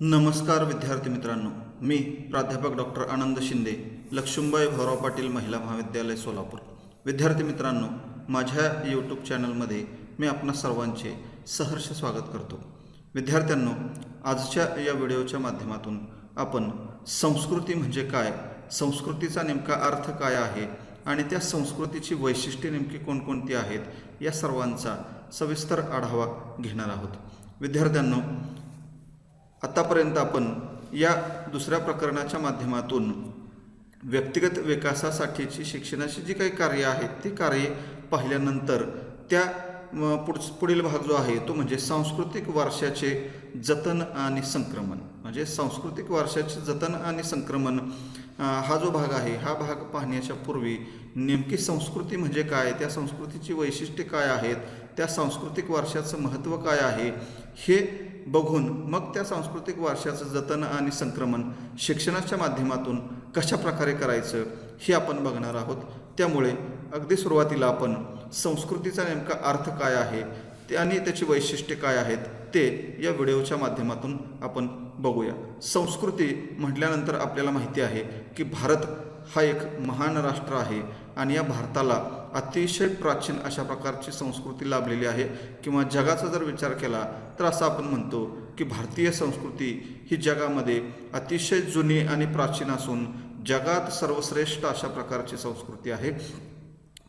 नमस्कार विद्यार्थी मित्रांनो. मी प्राध्यापक डॉक्टर आनंद शिंदे लक्ष्मीबाई भाऊराव पाटील महिला महाविद्यालय सोलापूर. विद्यार्थी मित्रांनो माझ्या यूट्यूब चॅनलमध्ये मी आपणा सर्वांचे सहर्ष स्वागत करतो. विद्यार्थ्यांनो आजच्या या व्हिडिओच्या माध्यमातून आपण संस्कृती म्हणजे काय संस्कृतीचा नेमका अर्थ काय आहे आणि त्या संस्कृतीची वैशिष्ट्ये नेमकी कोणकोणती आहेत या सर्वांचा सविस्तर आढावा घेणार आहोत. विद्यार्थ्यांनो आतापर्यंत आपण या दुसऱ्या प्रकरणाच्या माध्यमातून व्यक्तिगत विकासासाठीची शिक्षणाची जी काही कार्य आहेत ती कार्ये पाहिल्यानंतर त्या पुढ पुढील भाग जो आहे तो म्हणजे सांस्कृतिक वारशाचे जतन आणि संक्रमण. म्हणजे सांस्कृतिक वारशाचे जतन आणि संक्रमण हा जो भाग आहे हा भाग पाहण्याच्या पूर्वी नेमकी संस्कृती म्हणजे काय त्या संस्कृतीची वैशिष्ट्ये काय आहेत त्या सांस्कृतिक वारशाचं महत्त्व काय आहे हे बघून मग त्या सांस्कृतिक वारशाचं जतन आणि संक्रमण शिक्षणाच्या माध्यमातून कशा प्रकारे करायचं हे आपण बघणार आहोत. त्यामुळे अगदी सुरुवातीला आपण संस्कृतीचा नेमका अर्थ काय आहे ते आणि त्याची वैशिष्ट्ये काय आहेत ते या व्हिडिओच्या माध्यमातून आपण बघूया. संस्कृती म्हटल्यानंतर आपल्याला माहिती आहे की भारत हा एक महान राष्ट्र आहे. आणि या भारताला अतिशय प्राचीन अशा प्रकारची संस्कृती लाभलेली आहे. किंवा जगाचा जर विचार केला तर असं आपण म्हणतो की भारतीय संस्कृती ही जगामध्ये अतिशय जुनी आणि प्राचीन असून जगात सर्वश्रेष्ठ अशा प्रकारची संस्कृती आहे.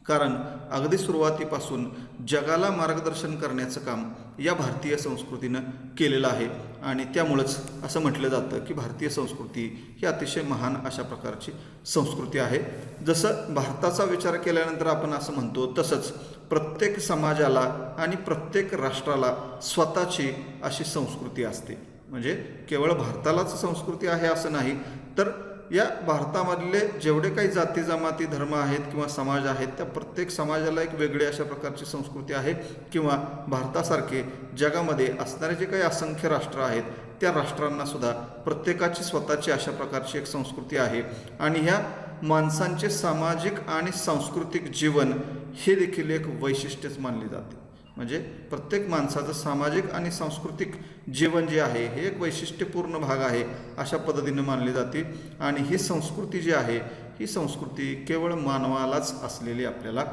कारण अगदी सुरुवातीपासून जगाला मार्गदर्शन करण्याचं काम या भारतीय संस्कृतीनं केलेलं आहे. आणि त्यामुळंच असं म्हटलं जातं की भारतीय संस्कृती ही अतिशय महान अशा प्रकारची संस्कृती आहे. जसं भारताचा विचार केल्यानंतर आपण असं म्हणतो तसंच प्रत्येक समाजाला आणि प्रत्येक राष्ट्राला स्वतःची अशी संस्कृती असते. म्हणजे केवळ भारतालाच संस्कृती आहे असं नाही तर या भारतामधले जेवढे काही जाती जमाती धर्म आहेत किंवा समाज आहेत त्या प्रत्येक समाजाला एक वेगळी अशा प्रकारची संस्कृती आहे किंवा भारतासारखे जगामध्ये असणारे जे काही असंख्य राष्ट्र आहेत त्या राष्ट्रांना सुद्धा प्रत्येकाची स्वतःची अशा प्रकारची एक संस्कृती आहे. आणि ह्या माणसांचे सामाजिक आणि सांस्कृतिक जीवन हे देखील एक वैशिष्ट्यच मानले जाते. म्हणजे प्रत्येक माणसाचं सामाजिक आणि सांस्कृतिक जीवन जे आहे हे एक वैशिष्ट्यपूर्ण भाग आहे अशा पद्धतीने मानली जाते. आणि ही संस्कृती जी आहे ही संस्कृती केवळ मानवालाच असलेली आपल्याला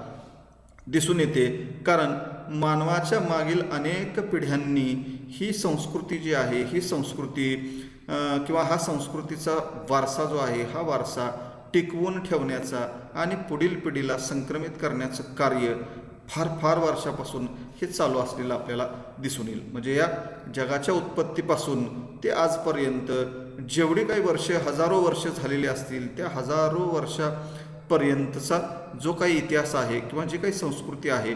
दिसून येते. कारण मानवाच्या मागील अनेक पिढ्यांनी ही संस्कृती जी आहे ही संस्कृती किंवा हा संस्कृतीचा वारसा जो आहे हा वारसा टिकवून ठेवण्याचा आणि पुढील पिढीला संक्रमित करण्याचं कार्य फार फार वर्षापासून हे चालू असलेलं आपल्याला दिसून येईल. म्हणजे या जगाच्या उत्पत्तीपासून ते आजपर्यंत जेवढी काही वर्षे हजारो वर्ष झालेली असतील त्या हजारो वर्षापर्यंतचा जो काही इतिहास आहे किंवा जी काही संस्कृती आहे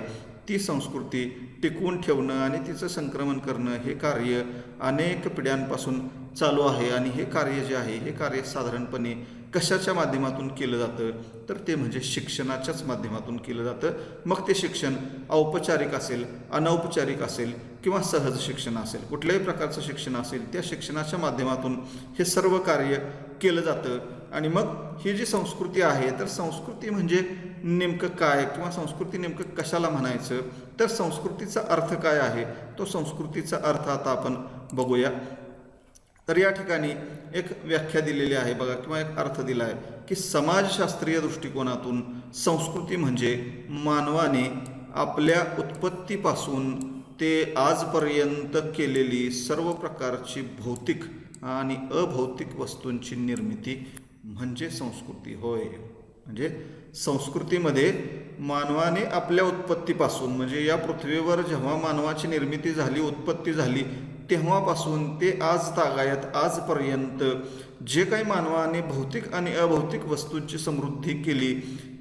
ती संस्कृती टिकवून ठेवणं आणि तिचं संक्रमण करणं हे कार्य अनेक पिढ्यांपासून चालू आहे. आणि हे कार्य जे आहे हे कार्य साधारणपणे कशाच्या माध्यमातून केलं जातं? तर ते म्हणजे शिक्षणाच्याच माध्यमातून केलं जातं. मग ते शिक्षण औपचारिक असेल अनौपचारिक असेल किंवा सहज शिक्षण असेल कुठल्याही प्रकारचं शिक्षण असेल त्या शिक्षणाच्या माध्यमातून हे सर्व कार्य केलं जातं. आणि मग ही जी संस्कृती आहे तर संस्कृती म्हणजे नेमकं काय किंवा संस्कृती नेमकं कशाला म्हणायचं? तर संस्कृतीचा अर्थ काय आहे? तो संस्कृतीचा अर्थ आता आपण बघूया. तर या ठिकाणी एक व्याख्या दिलेली आहे बघा किंवा एक अर्थ दिला आहे की समाजशास्त्रीय दृष्टिकोनातून संस्कृती म्हणजे मानवाने आपल्या उत्पत्तीपासून ते आजपर्यंत केलेली सर्व प्रकारची भौतिक आणि अभौतिक वस्तूंची निर्मिती म्हणजे संस्कृती. होय. म्हणजे संस्कृतीमध्ये मानवाने आपल्या उत्पत्तीपासून म्हणजे या पृथ्वीवर जेव्हा मानवाची निर्मिती झाली उत्पत्ती झाली तेव्हापासून ते आज तागायत आजपर्यंत जे काही मानवाने भौतिक आणि अभौतिक वस्तूंची समृद्धी केली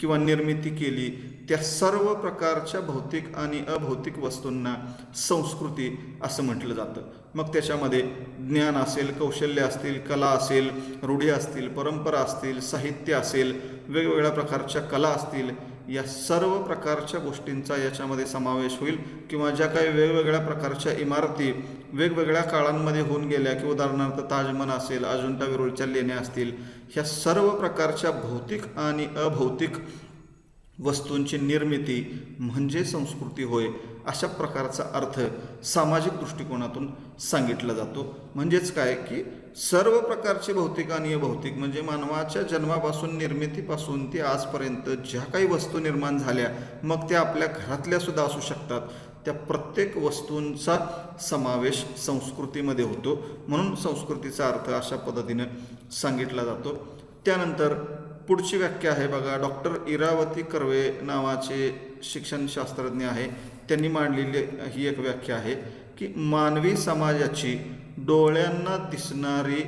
किंवा निर्मिती केली त्या सर्व प्रकारच्या भौतिक आणि अभौतिक वस्तूंना संस्कृती असं म्हटलं जातं. मग त्याच्यामध्ये ज्ञान असेल कौशल्य असतील कला असेल रूढी असतील परंपरा असतील साहित्य असेल वेगवेगळ्या प्रकारच्या कला असतील या सर्व प्रकारच्या गोष्टींचा याच्यामध्ये समावेश होईल किंवा ज्या काही वेगवेगळ्या प्रकारच्या इमारती वेगवेगळ्या काळांमध्ये होऊन गेल्या की उदाहरणार्थ ताजमहल असेल अजिंठा वेरूळच्या लेण्या असतील ह्या सर्व प्रकारच्या भौतिक आणि अभौतिक वस्तूंची निर्मिती म्हणजे संस्कृती होय अशा प्रकारचा अर्थ सामाजिक दृष्टिकोनातून सांगितला जातो. म्हणजेच काय की सर्व प्रकारचे भौतिक आणि अभौतिक म्हणजे मानवाच्या जन्मापासून निर्मितीपासून ते आजपर्यंत ज्या काही वस्तू निर्माण झाल्या मग त्या आपल्या घरातल्या सुद्धा असू शकतात. त्या प्रत्येक वस्तूंचा समावेश संस्कृतीमध्ये होतो. म्हणून संस्कृतीचा अर्थ अशा पद्धतीनं सांगितला जातो. त्यानंतर पुढची व्याख्या आहे बघा. डॉक्टर इरावती कर्वे नावाचे शिक्षणशास्त्रज्ञ आहे. त्यांनी मांडलेली ही एक व्याख्या आहे की मानवी समाजाची डोळ्यांना दिसणारी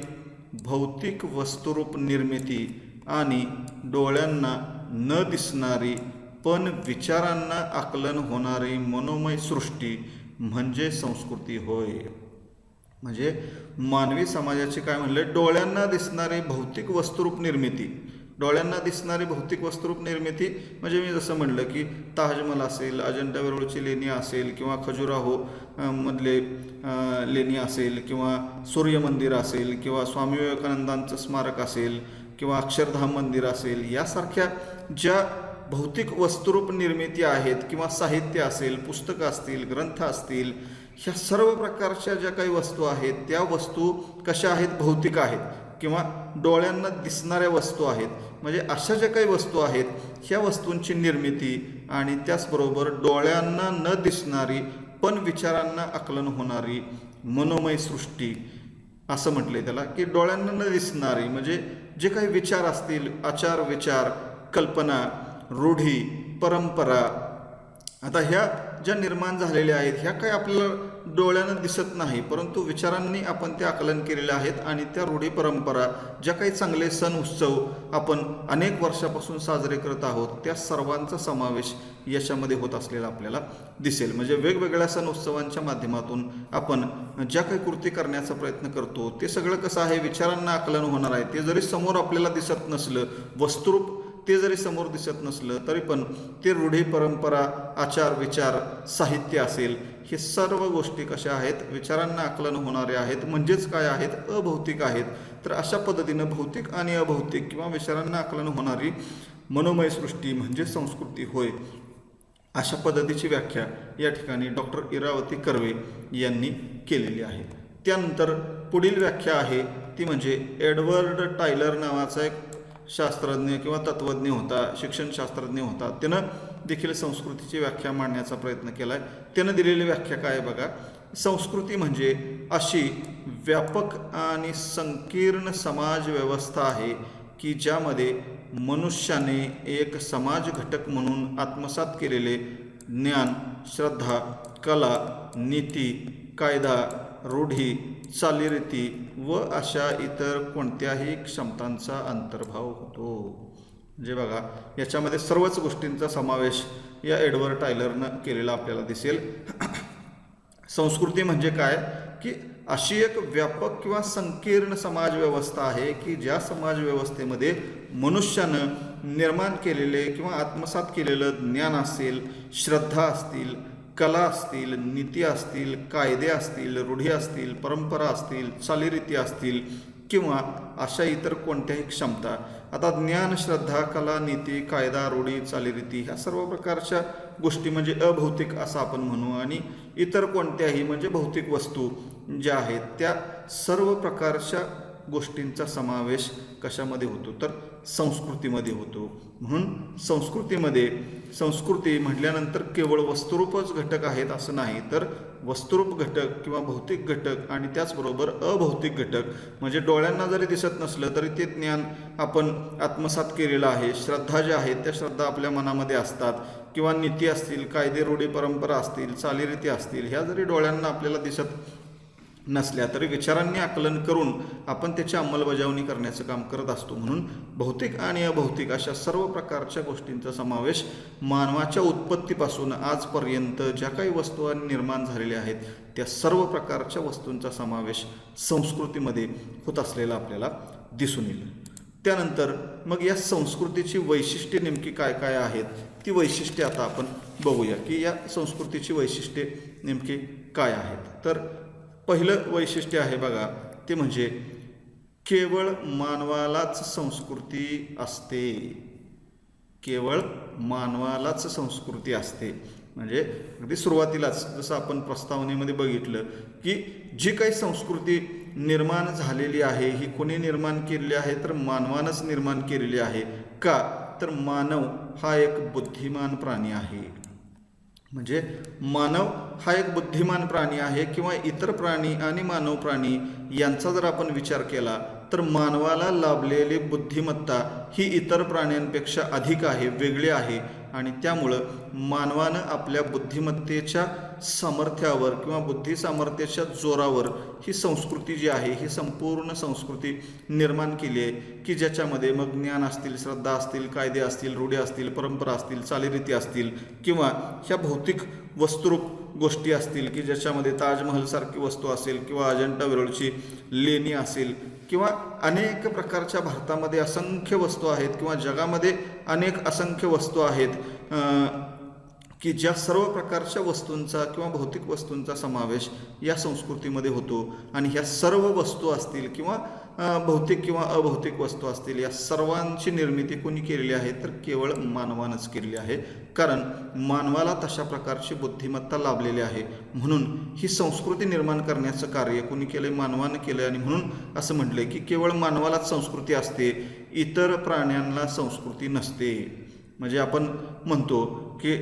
भौतिक वस्तुरूप निर्मिती आणि डोळ्यांना न दिसणारी पण विचारांना आकलन होणारी मनोमय सृष्टी म्हणजे संस्कृती होय. म्हणजे मानवी समाजाचे काय म्हणले डोळ्यांना दिसणारी भौतिक वस्तुरूप निर्मिती. डोळ्यांना दिसणारी भौतिक वस्तुरूप निर्मिती म्हणजे मी जसं म्हणलं की ताजमहल असेल अजंठा वेरूळची लेणी असेल किंवा खजुराहो मधले लेणी असेल किंवा सूर्यमंदिर असेल किंवा स्वामी विवेकानंदांचं स्मारक असेल किंवा अक्षरधाम मंदिर असेल यासारख्या ज्या भौतिक वस्तुरूप निर्मिती आहेत किंवा साहित्य असेल पुस्तकं असतील ग्रंथ असतील ह्या सर्व प्रकारच्या ज्या काही वस्तू आहेत त्या वस्तू कशा आहेत? भौतिक आहेत. किंवा डोळ्यांना दिसणाऱ्या वस्तू आहेत. म्हणजे अशा ज्या काही वस्तू आहेत ह्या वस्तूंची निर्मिती आणि त्याचबरोबर डोळ्यांना न दिसणारी पण विचारांना आकलन होणारी मनोमय सृष्टी असं म्हटलंय त्याला. की डोळ्यांना न दिसणारी म्हणजे जे काही विचार असतील आचार विचार कल्पना रूढी परंपरा. आता ह्या ज्या निर्माण झालेल्या आहेत ह्या काही आपल्याला डोळ्यानं दिसत नाही परंतु विचारांनी आपण ते आकलन केलेल्या आहेत आणि त्या रूढी परंपरा ज्या काही चांगले सण उत्सव आपण अनेक वर्षापासून साजरे करत आहोत त्या सर्वांचा समावेश याच्यामध्ये होत असलेला आपल्याला दिसेल. म्हणजे वेगवेगळ्या सण उत्सवांच्या माध्यमातून आपण ज्या काही कृती करण्याचा प्रयत्न करतो ते सगळं कसं आहे विचारांना आकलन होणार आहे ते जरी समोर आपल्याला दिसत नसलं वस्तुरूप ते जरी समोर दिसत नसलं तरी पण ते रूढी परंपरा आचार विचार साहित्य असेल हे सर्व गोष्टी कशा आहेत? विचारांना आकलन होणारे आहेत. म्हणजेच काय आहेत? अभौतिक आहेत. तर अशा पद्धतीनं भौतिक आणि अभौतिक किंवा विचारांना आकलन होणारी मनोमय सृष्टी म्हणजे संस्कृती होय. अशा पद्धतीची व्याख्या या ठिकाणी डॉक्टर इरावती कर्वे यांनी केलेली आहे. त्यानंतर पुढील व्याख्या आहे ती म्हणजे एडवर्ड टायलर नावाचा एक शास्त्रज्ञ किंवा तत्त्वज्ञ होता शिक्षणशास्त्रज्ञ होता त्यानं देखील संस्कृतीची व्याख्या मांडण्याचा प्रयत्न केला आहे त्यानं दिलेली व्याख्या काय आहे बघा? संस्कृती म्हणजे अशी व्यापक आणि संकीर्ण समाज व्यवस्था आहे की ज्यामध्ये मनुष्याने एक समाज घटक म्हणून आत्मसात केलेले ज्ञान श्रद्धा कला नीती कायदा रूढी चालीरीती व अशा इतर कोणत्याही क्षमतांचा अंतर्भाव होतो. म्हणजे बघा याच्यामध्ये सर्वच गोष्टींचा समावेश या एडवर्ड टायलरनं केलेला आपल्याला दिसेल. संस्कृती म्हणजे काय? की अशी एक व्यापक किंवा संकीर्ण समाजव्यवस्था आहे की ज्या समाजव्यवस्थेमध्ये मनुष्यानं निर्माण केलेले किंवा आत्मसात केलेलं ज्ञान असेल श्रद्धा असतील कला असतील नीती असतील कायदे असतील रूढी असतील परंपरा असतील चालीरीती असतील किंवा अशा इतर कोणत्याही क्षमता. आता ज्ञान श्रद्धा कला नीती कायदा रूढी चालीरीती ह्या सर्व प्रकारच्या गोष्टी म्हणजे अभौतिक असं आपण म्हणू आणि इतर कोणत्याही म्हणजे भौतिक वस्तू ज्या आहेत त्या सर्व प्रकारच्या गोष्टींचा समावेश कशामध्ये होतो? तर संस्कृतीमध्ये होतो. म्हणून संस्कृतीमध्ये संस्कृती म्हटल्यानंतर केवळ वस्तुरूपच घटक आहेत असं नाही तर वस्तुरूप घटक किंवा भौतिक घटक आणि त्याचबरोबर अभौतिक घटक म्हणजे डोळ्यांना जरी दिसत नसलं तरी ते ज्ञान आपण आत्मसात केलेलं आहे. श्रद्धा ज्या आहेत त्या श्रद्धा आपल्या मनामध्ये असतात. किंवा नीती असतील कायदे रूढी परंपरा असतील चालीरीती असतील ह्या जरी डोळ्यांना आपल्याला दिसत नसल्या तरी विचारांनी आकलन करून आपण त्याची अंमलबजावणी करण्याचं काम करत असतो. म्हणून भौतिक आणि अभौतिक अशा सर्व प्रकारच्या गोष्टींचा समावेश मानवाच्या उत्पत्तीपासून आजपर्यंत ज्या काही वस्तू निर्माण झालेल्या आहेत त्या सर्व प्रकारच्या वस्तूंचा समावेश संस्कृतीमध्ये होत असलेला आपल्याला दिसून येईल. त्यानंतर मग या संस्कृतीची वैशिष्ट्ये नेमकी काय काय आहेत? ती वैशिष्ट्ये आता आपण बघूया की या संस्कृतीची वैशिष्ट्ये नेमकी काय आहेत? तर पहिलं वैशिष्ट्य आहे बघा ते म्हणजे केवळ मानवालाच संस्कृती असते. केवळ मानवालाच संस्कृती असते. म्हणजे अगदी सुरुवातीलाच जसं आपण प्रस्तावनेमध्ये बघितलं की जी काही संस्कृती निर्माण झालेली आहे ही कोणी निर्माण केलेली आहे तर मानवानंच निर्माण केलेली आहे. का? तर मानव हा एक बुद्धिमान प्राणी आहे. म्हणजे मानव हा एक बुद्धिमान प्राणी आहे किंवा इतर प्राणी आणि मानव प्राणी यांचा जर आपण विचार केला तर मानवाला लाभलेली बुद्धिमत्ता ही इतर प्राण्यांपेक्षा अधिक आहे वेगळी आहे. आणि त्यामुळं मानवानं आपल्या बुद्धिमत्तेच्या सामर्थ्यावर किंवा बुद्धी सामर्थ्याच्या जोरावर ही संस्कृती जी आहे ही संपूर्ण संस्कृती निर्माण केली आहे की ज्याच्यामध्ये मग ज्ञान असतील श्रद्धा असतील कायदे असतील रूढी असतील परंपरा असतील चालीरीती असतील किंवा ह्या भौतिक वस्तुरूप गोष्टी असतील की ज्याच्यामध्ये ताजमहलसारखी वस्तू असेल किंवा अजंठा वेरूळची लेणी असेल किंवा अनेक प्रकारच्या भारतामध्ये असंख्य वस्तू आहेत किंवा जगामध्ये अनेक असंख्य वस्तू आहेत की ज्या सर्व प्रकारच्या वस्तूंचा किंवा भौतिक वस्तूंचा समावेश या संस्कृतीमध्ये होतो आणि ह्या सर्व वस्तू असतील किंवा भौतिक किंवा अभौतिक वस्तू असतील या सर्वांची निर्मिती कोणी केलेली आहे तर केवळ मानवानंच केलेली आहे. कारण मानवाला तशा प्रकारची बुद्धिमत्ता लाभलेली आहे. म्हणून ही संस्कृती निर्माण करण्याचं कार्य कोणी केलं मानवानं केलं आणि म्हणून असं म्हटलंय की केवळ मानवालाच संस्कृती असते इतर प्राण्यांना संस्कृती नसते. म्हणजे आपण म्हणतो की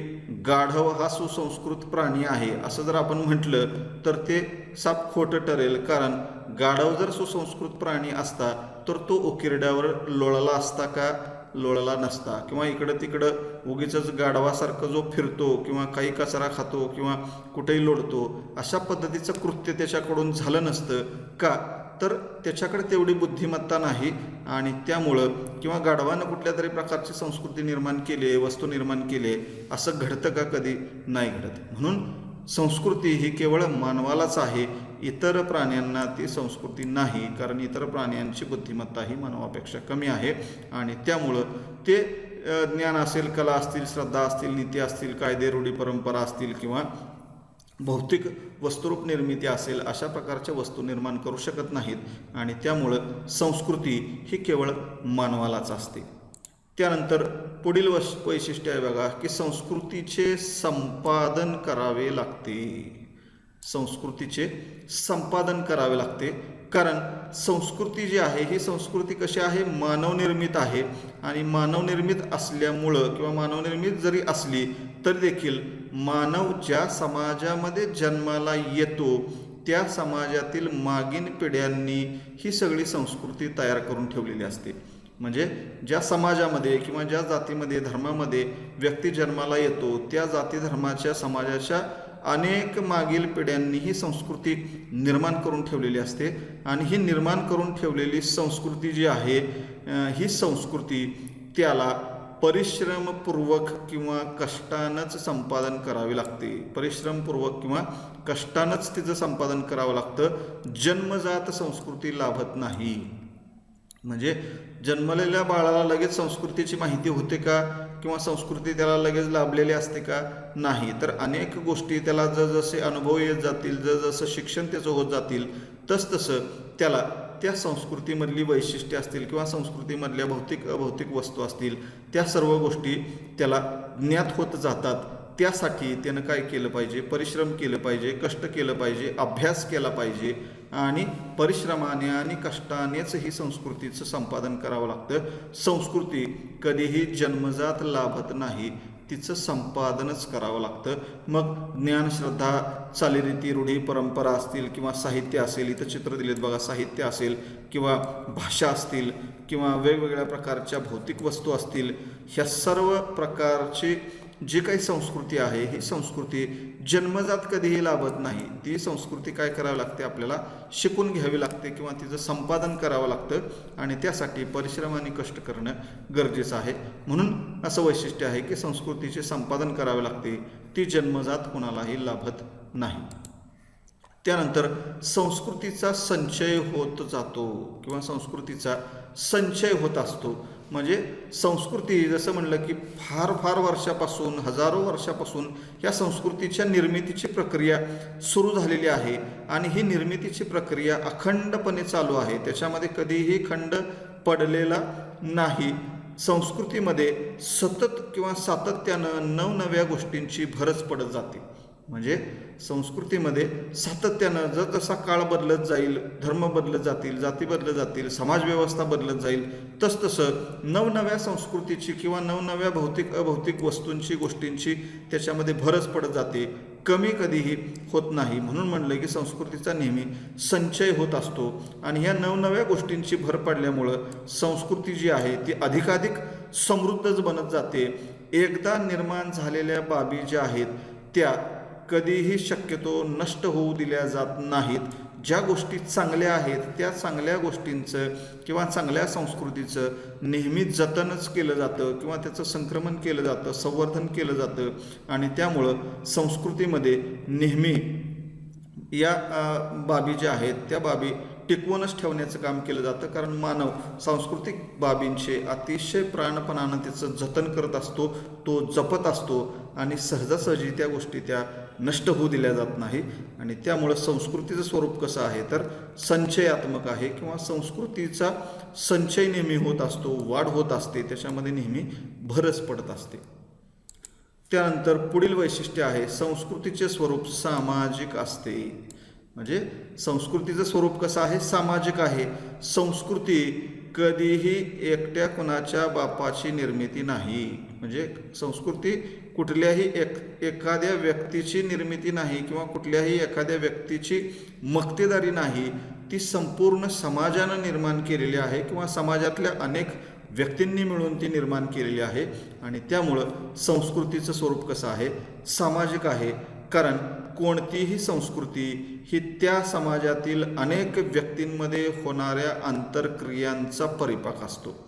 गाढव हा सुसंस्कृत प्राणी आहे असं जर आपण म्हटलं तर ते साप खोटं ठरेल कारण गाढव जर सुसंस्कृत प्राणी असता तर तो उकिरड्यावर लोळला असता का? लोळला नसता. किंवा इकडं तिकडं उगीच गाढवासारखं जो फिरतो किंवा काही कचरा खातो किंवा कुठेही लोडतो अशा पद्धतीचं कृत्य त्याच्याकडून झालं नसतं. का? तर त्याच्याकडे तेवढी बुद्धिमत्ता नाही आणि त्यामुळं किंवा गाढवानं कुठल्या तरी प्रकारची संस्कृती निर्माण केली आहे वस्तू निर्माण केली आहे असं घडतं का कधी? नाही घडत. म्हणून संस्कृती ही केवळ मानवालाच आहे इतर प्राण्यांना ती संस्कृती नाही कारण इतर प्राण्यांची बुद्धिमत्ता ही मानवापेक्षा कमी आहे आणि त्यामुळं ते ज्ञान असेल कला असतील श्रद्धा असतील नीती असतील कायदे रूढी परंपरा असतील किंवा भौतिक वस्तुरूप निर्मिती असेल अशा प्रकारच्या वस्तू निर्माण करू शकत नाहीत आणि त्यामुळं संस्कृती ही केवळ मानवालाच असते. त्यानंतर पुढील वश वैशिष्ट्य आहे बघा की संस्कृतीचे संपादन करावे लागते. संस्कृतीचे संपादन करावे लागते. कारण संस्कृती जी आहे ही संस्कृती कशी आहे? मानवनिर्मित आहे. आणि मानवनिर्मित असल्यामुळं किंवा मानवनिर्मित जरी असली तरी देखील मानव ज्या समाजामध्ये जन्माला येतो त्या समाजातील मागील पिढ्यांनी ही सगळी संस्कृती तयार करून ठेवलेली असते. म्हणजे ज्या समाजामध्ये किंवा ज्या जातीमध्ये धर्मामध्ये व्यक्ती जन्माला येतो त्या जाती धर्माच्या समाजाच्या अनेक मागील पिढ्यांनी ही संस्कृती निर्माण करून ठेवलेली असते. आणि ही निर्माण करून ठेवलेली संस्कृती जी आहे ही संस्कृती त्याला परिश्रमपूर्वक किंवा कष्टानंच संपादन करावे लागते. परिश्रमपूर्वक किंवा कष्टानंच तिचं संपादन करावं लागतं. जन्मजात संस्कृती लाभत नाही. म्हणजे जन्मलेल्या बाळाला लगेच संस्कृतीची माहिती होते का? किंवा संस्कृती त्याला लगेच लाभलेली असते का? नाही. तर अनेक गोष्टी त्याला जसजसे अनुभव येत जातील जसजसं शिक्षण त्याचं होत जातील तसतसं त्याला त्या संस्कृतीमधली वैशिष्ट्ये असतील किंवा संस्कृतीमधल्या भौतिक अभौतिक वस्तू असतील त्या सर्व गोष्टी त्याला ज्ञात होत जातात. त्यासाठी त्यानं काय केलं पाहिजे? परिश्रम केलं पाहिजे कष्ट केलं पाहिजे अभ्यास केला पाहिजे आणि परिश्रमाने आणि कष्टानेच ही संस्कृतीचं संपादन करावं लागतं. संस्कृती कधीही जन्मजात लाभत नाही. तिचं संपादनच करावं लागतं. मग ज्ञान श्रद्धा चालीरीती रूढी परंपरा असतील किंवा साहित्य असेल इथं चित्र दिलेत बघा साहित्य असेल किंवा भाषा असतील किंवा वेगवेगळ्या प्रकारच्या भौतिक वस्तू असतील ह्या सर्व प्रकारची जी काही संस्कृती आहे ही संस्कृती जन्मजात कधीही लाभत नाही. ती संस्कृती काय करावी लागते? आपल्याला शिकून घ्यावी लागते किंवा तिचं संपादन करावं लागतं आणि त्यासाठी परिश्रम आणि कष्ट करणं गरजेचं आहे. म्हणून असं वैशिष्ट्य आहे की संस्कृतीचे संपादन करावे लागते. ती जन्मजात कोणालाही लाभत नाही. त्यानंतर संस्कृतीचा संचय होत जातो किंवा संस्कृतीचा संचय होत असतो. म्हणजे संस्कृती जसं म्हणलं की फार फार वर्षापासून हजारो वर्षापासून या संस्कृतीच्या निर्मितीची प्रक्रिया सुरू झालेली आहे. आणि ही निर्मितीची प्रक्रिया अखंडपणे चालू आहे. त्याच्यामध्ये कधीही खंड पडलेला नाही. संस्कृतीमध्ये सतत किंवा सातत्यानं नवनव्या गोष्टींची भरच पडत जाते. म्हणजे संस्कृतीमध्ये सातत्यानं जर जसा काळ बदलत जाईल धर्म बदलत जातील जाती बदलत जातील समाजव्यवस्था बदलत जाईल तसतसं नवनव्या संस्कृतीची किंवा नवनव्या भौतिक अभौतिक वस्तूंची गोष्टींची त्याच्यामध्ये भरच पडत जाते. कमी कधीही होत नाही. म्हणून म्हणलं की संस्कृतीचा नेहमी संचय होत असतो. आणि ह्या नवनव्या गोष्टींची भर पडल्यामुळं संस्कृती जी आहे ती अधिकाधिक समृद्धच बनत जाते. एकदा निर्माण झालेल्या बाबी ज्या आहेत त्या कधीही शक्यतो नष्ट होऊ दिल्या जात नाहीत. ज्या गोष्टी चांगल्या आहेत त्या चांगल्या गोष्टींचं किंवा चांगल्या संस्कृतीचं नेहमी जतनच केलं जातं किंवा त्याचं संक्रमण केलं जातं संवर्धन केलं जातं आणि त्यामुळं संस्कृतीमध्ये नेहमी या बाबी ज्या आहेत त्या बाबी टिकवूनच ठेवण्याचं काम केलं जातं. कारण मानव सांस्कृतिक बाबींचे अतिशय प्राणपणानं त्याचं जतन करत असतो तो जपत असतो आणि सहजासहजी त्या गोष्टी त्या नष्ट होऊ दिल्या जात नाही. आणि त्यामुळं संस्कृतीचं स्वरूप कसं आहे? तर संचयात्मक आहे किंवा संस्कृतीचा संचय नेहमी होत असतो वाढ होत असते त्याच्यामध्ये नेहमी भरच पडत असते. त्यानंतर पुढील वैशिष्ट्य आहे संस्कृतीचे स्वरूप सामाजिक असते. म्हणजे संस्कृतीचं स्वरूप कसं आहे? सामाजिक आहे. संस्कृती कधीही एकट्या कुणाच्या बापाची निर्मिती नाही. म्हणजे संस्कृती कुठल्याही एक एखाद्या व्यक्तीची निर्मिती नाही किंवा कुठल्याही एखाद्या व्यक्तीची मक्तेदारी नाही ती संपूर्ण समाजानं निर्माण केलेली आहे किंवा समाजातल्या अनेक व्यक्तींनी मिळून ती निर्माण केलेली आहे. आणि त्यामुळं संस्कृतीचं स्वरूप कसं आहे? सामाजिक आहे. कारण कोणतीही संस्कृती ही त्या समाजातील अनेक व्यक्तींमध्ये होणाऱ्या आंतरक्रियांचा परिपाक असतो.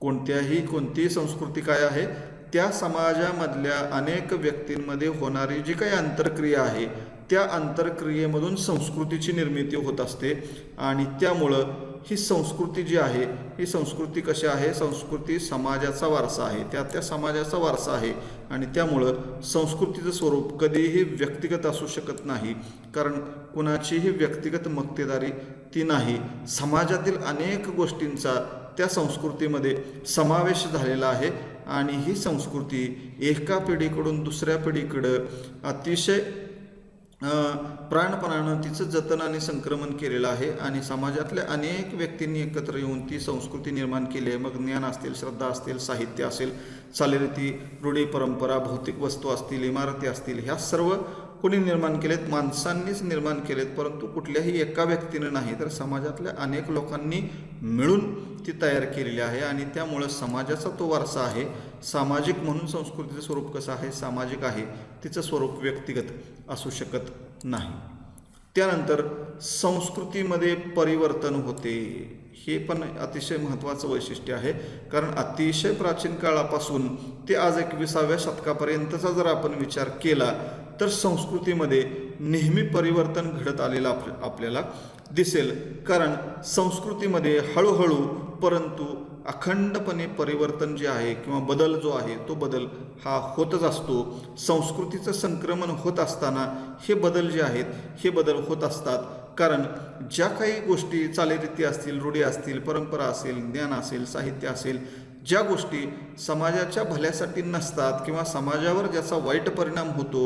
कोणत्याही कोणतीही संस्कृती काय आहे त्या समाजामधल्या अनेक व्यक्तींमध्ये होणारी जी काही आंतरक्रिया आहे त्या आंतरक्रियेमधून संस्कृतीची निर्मिती होत असते. आणि त्यामुळं ही संस्कृती जी आहे ही संस्कृती कशी आहे? संस्कृती समाजाचा वारसा आहे. त्या त्या समाजाचा वारसा आहे. आणि त्यामुळं संस्कृतीचं स्वरूप कधीही व्यक्तिगत असू शकत नाही. कारण कुणाचीही व्यक्तिगत मक्तेदारी ती नाही. समाजातील अनेक गोष्टींचा त्या संस्कृतीमध्ये समावेश झालेला आहे. आणि ही संस्कृती एका पिढीकडून दुसऱ्या पिढीकडं अतिशय प्राणपणानं तिचं जतन आणि संक्रमण केलेलं आहे. आणि समाजातल्या अनेक व्यक्तींनी एकत्र येऊन ती संस्कृती निर्माण केली आहे. मग ज्ञान असतील श्रद्धा असतील साहित्य असेल चालीरीती रूढी परंपरा भौतिक वस्तू असतील इमारती असतील ह्या सर्व कोणी निर्माण केलेत माणसांनीच निर्माण केलेत परंतु कुठल्याही एका व्यक्तीनं नाही तर समाजातल्या अनेक लोकांनी मिळून ती तयार केलेली आहे. आणि त्यामुळं समाजाचा तो वारसा आहे. सामाजिक म्हणून संस्कृतीचं स्वरूप कसं आहे? सामाजिक आहे. तिचं स्वरूप व्यक्तिगत असू शकत नाही. त्यानंतर संस्कृतीमध्ये परिवर्तन होते. हे पण अतिशय महत्त्वाचं वैशिष्ट्य आहे. कारण अतिशय प्राचीन काळापासून ते आज एकविसाव्या शतकापर्यंतचा जर आपण विचार केला तर संस्कृतीमध्ये नेहमी परिवर्तन घडत आलेलं आप आपल्याला दिसेल. कारण संस्कृतीमध्ये हळूहळू परंतु अखंडपणे परिवर्तन जे आहे किंवा बदल जो आहे तो बदल हा होतच असतो. संस्कृतीचं संक्रमण होत असताना हे बदल जे आहेत हे बदल होत असतात. कारण ज्या काही गोष्टी चालीरीती असतील रूढी असतील परंपरा असेल ज्ञान असेल साहित्य असेल ज्या गोष्टी समाजाच्या भल्यासाठी नसतात किंवा समाजावर ज्याचा वाईट परिणाम होतो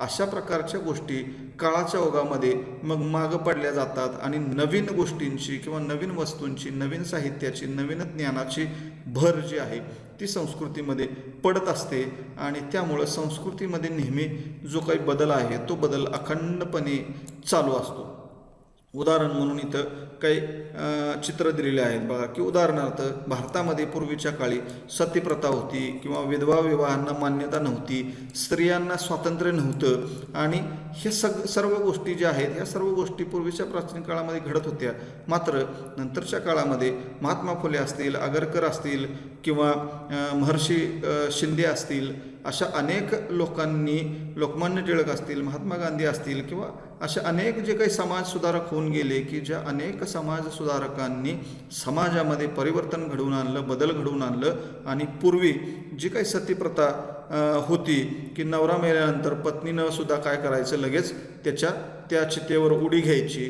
अशा प्रकारच्या गोष्टी काळाच्या ओघामध्ये मग मागं पडल्या जातात आणि नवीन गोष्टींची किंवा नवीन वस्तूंची नवीन साहित्याची नवीन ज्ञानाची भर जी आहे ती संस्कृतीमध्ये पडत असते आणि त्यामुळं संस्कृतीमध्ये नेहमी जो काही बदल आहे तो बदल अखंडपणे चालू असतो. उदाहरण म्हणून इथं काही चित्र दिलेले आहेत बघा की उदाहरणार्थ भारतामध्ये पूर्वीच्या काळी सतीप्रथा होती किंवा विधवा विवाहांना मान्यता नव्हती स्त्रियांना स्वातंत्र्य नव्हतं आणि हे सग सर्व गोष्टी ज्या आहेत ह्या सर्व गोष्टी पूर्वीच्या प्राचीन काळामध्ये घडत होत्या. मात्र नंतरच्या काळामध्ये महात्मा फुले असतील आगरकर असतील किंवा महर्षी शिंदे असतील अशा अनेक लोकांनी लोकमान्य टिळक असतील महात्मा गांधी असतील किंवा अशा अनेक जे काही समाज सुधारक होऊन गेले की ज्या अनेक समाज सुधारकांनी समाजामध्ये परिवर्तन घडवून आणलं बदल घडवून आणलं आणि पूर्वी जी काही सतीप्रथा होती की नवरा मेल्यानंतर पत्नीनं सुद्धा काय करायचं लगेच त्याच्या त्या चितेवर उडी घ्यायची.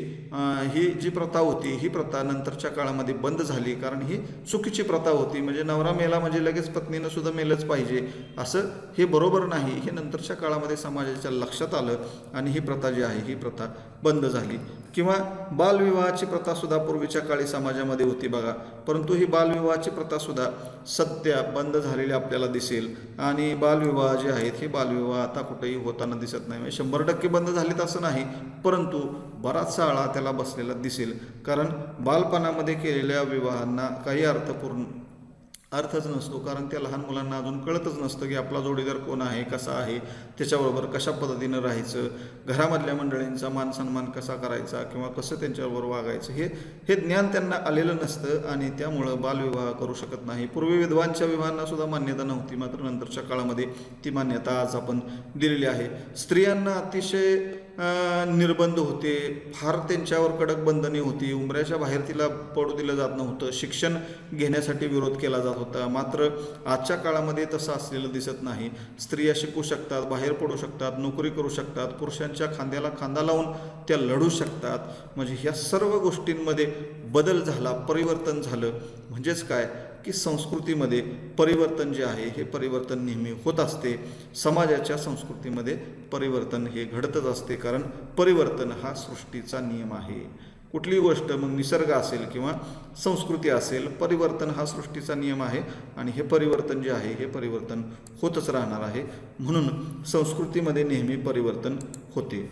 ही जी प्रथा होती ही प्रथा नंतरच्या काळामध्ये बंद झाली. कारण ही चुकीची प्रथा होती. म्हणजे नवरा मेला म्हणजे लगेच पत्नीनं सुद्धा मेलंच पाहिजे. असं हे बरोबर नाही. हे नंतरच्या काळामध्ये समाजाच्या लक्षात आलं आणि ही प्रथा जी आहे ही प्रथा बंद झाली. किंवा बालविवाहाची प्रथा सुद्धा पूर्वीच्या काळी समाजामध्ये होती बघा. परंतु ही बालविवाहाची प्रथा सुद्धा सध्या बंद झालेली आपल्याला दिसेल. आणि बालविवाह जे आहेत हे बालविवाह आता कुठेही होताना दिसत नाही. म्हणजे शंभर टक्के बंद झालेत असं नाही. परंतु बराचसा आळा त्याला बसलेला दिसेल. कारण बालपणामध्ये केलेल्या विवाहांना काही अर्थपूर्ण अर्थच नसतो. कारण त्या लहान मुलांना अजून कळतच नसतं की आपला जोडीदार कोण आहे कसा आहे त्याच्याबरोबर कशा पद्धतीनं राहायचं घरामधल्या मंडळींचा मान सन्मान कसा करायचा किंवा कसं त्यांच्याबरोबर वागायचं हे हे ज्ञान त्यांना आलेलं नसतं आणि त्यामुळं बालविवाह करू शकत नाही. पूर्वी विधवांच्या विवाहांना सुद्धा मान्यता नव्हती मात्र नंतरच्या काळामध्ये ती मान्यता आज आपण दिलेली आहे. स्त्रियांना अतिशय निर्बंध होते. फार त्यांच्यावर कडक बंधने होती. उमऱ्याच्या बाहेर तिला पडू दिलं जात नव्हतं. शिक्षण घेण्यासाठी विरोध केला जात होता. मात्र आजच्या काळामध्ये तसं असलेलं दिसत नाही. स्त्रिया शिकू शकतात बाहेर पडू शकतात नोकरी करू शकतात पुरुषांच्या खांद्याला खांदा लावून त्या लढू शकतात. म्हणजे ह्या सर्व गोष्टींमध्ये बदल झाला परिवर्तन झालं. म्हणजेच काय? की संस्कृतीमध्ये परिवर्तन जे आहे हे परिवर्तन नेहमी होत असते. समाजाच्या संस्कृतीमध्ये परिवर्तन हे घडतच असते कारण परिवर्तन हा सृष्टीचा नियम आहे. कुठलीही गोष्ट मग निसर्ग असेल किंवा संस्कृती असेल परिवर्तन हा सृष्टीचा नियम आहे आणि हे परिवर्तन जे आहे हे परिवर्तन होतच राहणार आहे. म्हणून संस्कृतीमध्ये नेहमी परिवर्तन होते.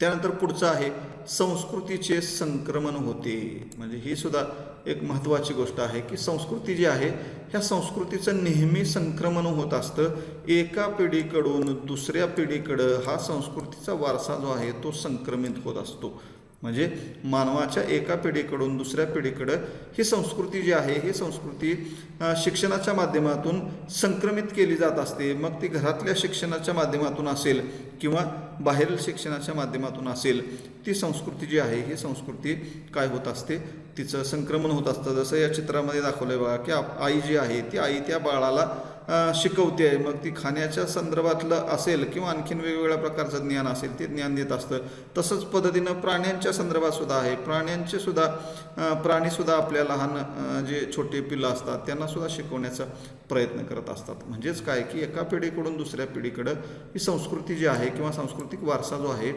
त्यानंतर पुढचं आहे संस्कृतीचे संक्रमण होते. म्हणजे ही सुद्धा एक महत्त्वाची गोष्ट आहे की संस्कृती जी आहे ह्या संस्कृतीचं नेहमी संक्रमण होत असतं. एका पिढीकडून दुसऱ्या पिढीकडं हा संस्कृतीचा वारसा जो आहे तो संक्रमित होत असतो. म्हणजे मानवाच्या एका पिढीकडून दुसऱ्या पिढीकडं ही संस्कृती जी आहे ही संस्कृती शिक्षणाच्या माध्यमातून संक्रमित केली जात असते. मग ती घरातल्या शिक्षणाच्या माध्यमातून असेल किंवा बाहेरील शिक्षणाच्या माध्यमातून असेल ती संस्कृती जी आहे ही संस्कृती काय होत असते? तिचं संक्रमण होत असतं. जसं या चित्रामध्ये दाखवलं आहे बघा की आई जी आहे ती आई त्या बाळाला शिकवते. आहे मग ती खाण्याच्या संदर्भातलं असेल किंवा आणखीन वेगवेगळ्या प्रकारचं ज्ञान असेल ते ज्ञान देत असतं. तसंच पद्धतीनं प्राण्यांच्या संदर्भात सुद्धा आहे. प्राण्यांचे सुद्धा प्राणीसुद्धा आपल्या लहान जे छोटे पिल्लं असतात त्यांनासुद्धा शिकवण्याचा प्रयत्न करत असतात. म्हणजेच काय की एका पिढीकडून दुसऱ्या पिढीकडं ही संस्कृती जी आहे किंवा सांस्कृतिक वारसा जो आहे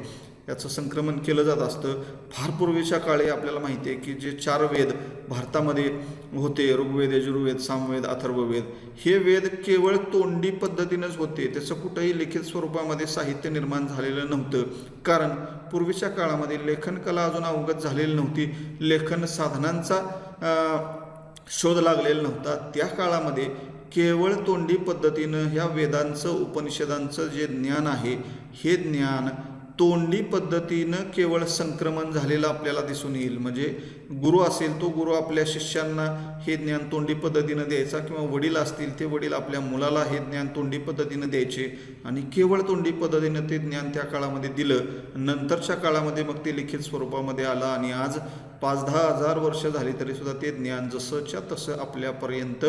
याचं संक्रमण केलं जात असतं. फार पूर्वीच्या काळी आपल्याला माहिती आहे की जे चार वेद भारतामध्ये होते ऋग्वेद यजुर्वेद सामवेद अथर्ववेद हे वेद केवळ तोंडी पद्धतीनंच होते. त्याचं कुठंही लिखित स्वरूपामध्ये साहित्य निर्माण झालेलं नव्हतं. कारण पूर्वीच्या काळामध्ये लेखनकला अजून अवगत झालेली नव्हती. लेखन साधनांचा शोध लागलेला नव्हता. त्या काळामध्ये केवळ तोंडी पद्धतीनं ह्या वेदांचं उपनिषदांचं जे ज्ञान आहे हे ज्ञान तोंडी पद्धतीनं केवळ संक्रमण झालेलं आपल्याला दिसून येईल. म्हणजे गुरु असेल तो गुरु आपल्या शिष्यांना हे ज्ञान तोंडी पद्धतीनं द्यायचा किंवा वडील असतील ते वडील आपल्या मुलाला हे ज्ञान तोंडी पद्धतीनं द्यायचे आणि केवळ तोंडी पद्धतीनं ते ज्ञान त्या काळामध्ये दिलं नंतरच्या काळामध्ये मग ते लिखित स्वरूपामध्ये आलं आणि आज पाच दहा हजार वर्ष झाली तरी सुद्धा ते ज्ञान जसंच्या तसं आपल्यापर्यंत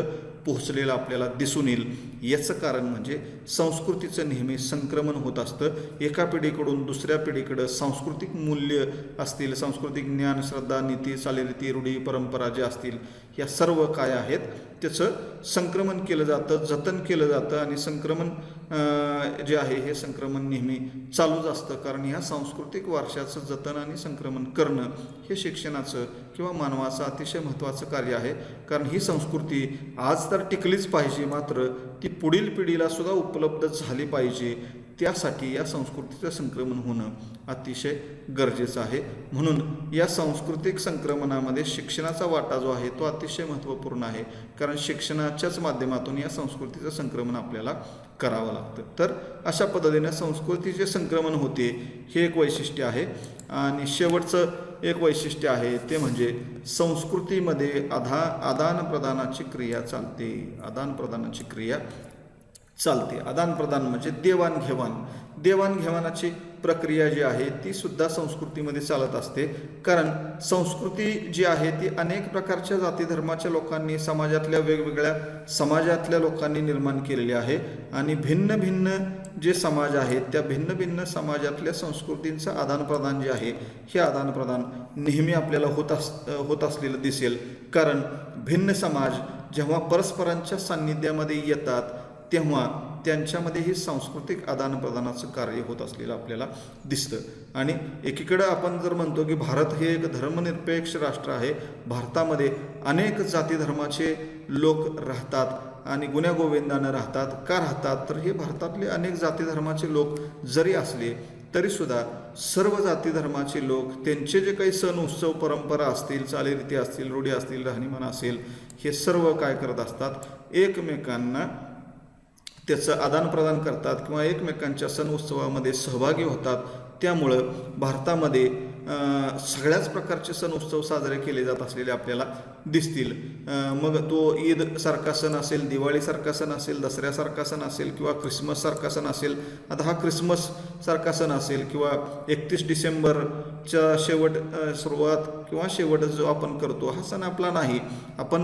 पोहोचलेलं आपल्याला दिसून येईल. याचं कारण म्हणजे संस्कृतीचं नेहमी संक्रमण होत असतं. एका पिढीकडून दुसऱ्या पिढीकडं सांस्कृतिक मूल्य असतील सांस्कृतिक ज्ञान श्रद्धा नीती चालीरीती रूढी परंपरा ज्या असतील या सर्व काय आहेत त्याचं संक्रमण केलं जातं जतन केलं जातं आणि संक्रमण जे आहे हे संक्रमण नेहमी चालूच असतं. कारण ह्या सांस्कृतिक वारशाचं जतन आणि संक्रमण करणं हे शिक्षणाचं किंवा मानवाचं अतिशय महत्त्वाचं कार्य आहे. कारण ही संस्कृती आज तर टिकलीच पाहिजे मात्र ती पुढील पिढीला सुद्धा उपलब्ध झाली पाहिजे. त्यासाठी या संस्कृतीचं संक्रमण होणं अतिशय गरजेचं आहे. म्हणून या सांस्कृतिक संक्रमणामध्ये शिक्षणाचा वाटा जो आहे तो अतिशय महत्त्वपूर्ण आहे. कारण शिक्षणाच्याच माध्यमातून या संस्कृतीचं संक्रमण आपल्याला करावं लागतं. तर अशा पद्धतीने संस्कृतीचे संक्रमण होते हे एक वैशिष्ट्य आहे. आणि शेवटचं एक वैशिष्ट्य आहे ते म्हणजे संस्कृतीमध्ये आधा आदानप्रदानाची क्रिया चालते. आदानप्रदानाची क्रिया चालते. आदानप्रदान म्हणजे देवाणघेवाण देवाणघेवाणाची प्रक्रिया जी आहे ती सुद्धा संस्कृतीमध्ये चालत असते. कारण संस्कृती जी आहे ती अनेक प्रकारच्या जाती धर्माच्या लोकांनी समाजातल्या वेगवेगळ्या समाजातल्या लोकांनी निर्माण केलेली आहे. आणि भिन्न भिन्न जे समाज आहेत त्या भिन्न भिन्न समाजातल्या संस्कृतींचं आदानप्रदान जे आहे हे आदानप्रदान नेहमी आपल्याला होत अस होत असलेलं दिसेल. कारण भिन्न समाज जेव्हा परस्परांच्या सान्निध्यामध्ये येतात तेव्हा त्यांच्यामध्ये ही सांस्कृतिक आदानप्रदानाचं कार्य होत असलेलं आपल्याला दिसतं. आणि एकीकडं आपण जर म्हणतो की भारत हे एक धर्मनिरपेक्ष राष्ट्र आहे भारतामध्ये अनेक जाती धर्माचे लोक राहतात आणि गुण्यागोविंदानं राहतात का राहतात? तर हे भारतातले अनेक जाती धर्माचे लोक जरी असले तरीसुद्धा सर्व जाती धर्माचे लोक त्यांचे जे काही सण उत्सव परंपरा असतील चालीरीती असतील रूढी असतील राहणीमान असेल हे सर्व काय करत असतात? एकमेकांना त्याचं आदानप्रदान करतात किंवा एकमेकांच्या सण उत्सवामध्ये सहभागी होतात. त्यामुळं भारतामध्ये सगळ्याच प्रकारचे सण उत्सव साजरे केले जात असलेले आपल्याला दिसतील. मग तो ईद सारखा सण असेल दिवाळीसारखा सण असेल दसऱ्यासारखा सण असेल किंवा ख्रिसमससारखा सण असेल आता हा ख्रिसमससारखा सण असेल किंवा एकतीस डिसेंबरच्या शेवट सुरुवात किंवा शेवट जो आपण करतो हा सण आपला नाही. आपण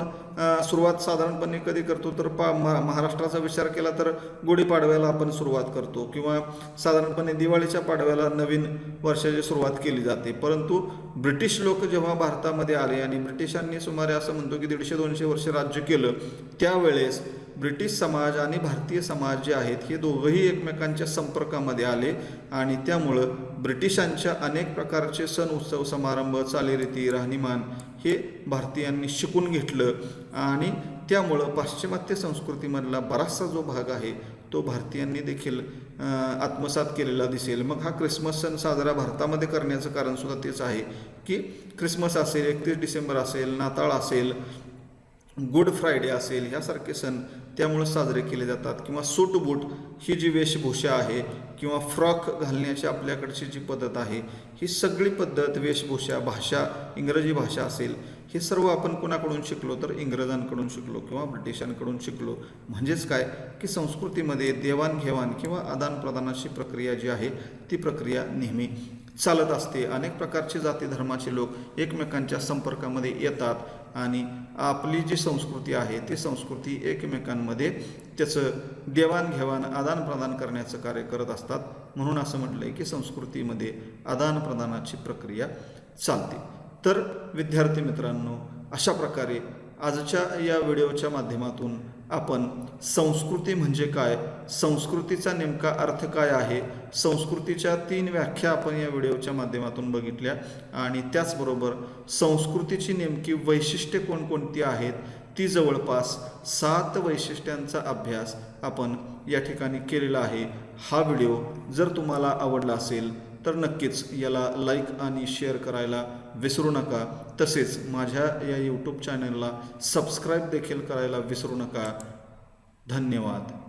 सुरुवात साधारणपणे कधी करतो तर पा महा महाराष्ट्राचा विचार केला तर गुढीपाडव्याला आपण सुरुवात करतो किंवा साधारणपणे दिवाळीच्या पाडव्याला नवीन वर्षाची सुरुवात केली जाते. परंतु ब्रिटिश लोक जेव्हा भारतामध्ये आले आणि ब्रिटिशांनी सुमारे असं म्हणतो की दीडशे दोनशे वर्ष राज्य केलं त्यावेळेस ब्रिटिश समाज आणि भारतीय समाज जे आहेत हे दोघंही एकमेकांच्या संपर्कामध्ये आले आणि त्यामुळं ब्रिटिशांच्या अनेक प्रकारचे सण उत्सव समारंभ चालीरीती राहणीमान हे भारतीयांनी शिकून घेतलं आणि त्यामुळं पाश्चिमात्य संस्कृतीमधला बराचसा जो भाग आहे तो भारतीयांनी देखील आत्मसात केलेला दिसेल. मग हा ख्रिसमस सण साजरा भारतामध्ये करण्याचं कारण सुद्धा तेच आहे की ख्रिसमस असेल एकतीस डिसेंबर असेल नाताळ असेल गुड फ्रायडे असेल ह्यासारखे सण त्यामुळं साजरे केले जातात. किंवा सूटबूट ही जी वेशभूषा आहे किंवा फ्रॉक घालण्याची आपल्याकडची जी पद्धत आहे ही सगळी पद्धत वेशभूषा भाषा इंग्रजी भाषा असेल हे सर्व आपण कोणाकडून शिकलो तर इंग्रजांकडून शिकलो किंवा ब्रिटिशांकडून शिकलो. म्हणजेच काय? की संस्कृतीमध्ये देवाणघेवाण किंवा आदानप्रदानाची प्रक्रिया जी आहे ती प्रक्रिया नेहमी चालत असते. अनेक प्रकारचे जाती धर्माचे लोक एकमेकांच्या संपर्कामध्ये येतात आणि आपली जी संस्कृती आहे ती संस्कृती एकमेकांमध्ये त्याचं देवाणघेवाण आदानप्रदान करण्याचं कार्य करत असतात. म्हणून असं म्हटलं आहे की संस्कृतीमध्ये आदानप्रदानाची प्रक्रिया चालते. तर विद्यार्थी मित्रांनो अशा प्रकारे आजच्या या व्हिडिओच्या माध्यमातून आपण संस्कृती म्हणजे काय? संस्कृतीचा नेमका अर्थ काय आहे? संस्कृतीच्या तीन व्याख्या आपण या व्हिडिओच्या माध्यमातून बघितल्या आणि त्याचबरोबर संस्कृतीची नेमकी वैशिष्ट्ये कोणकोणती आहेत? ती जवळपास सात वैशिष्ट्यांचा अभ्यास आपण या ठिकाणी केलेला आहे. हा व्हिडिओ जर तुम्हाला आवडला असेल तर नक्कीच याला लाईक आणि शेअर करायला विसरू नका. तसेच माझ्या या यूट्यूब चॅनलला सबस्क्राईब देखील करायला विसरू नका. धन्यवाद.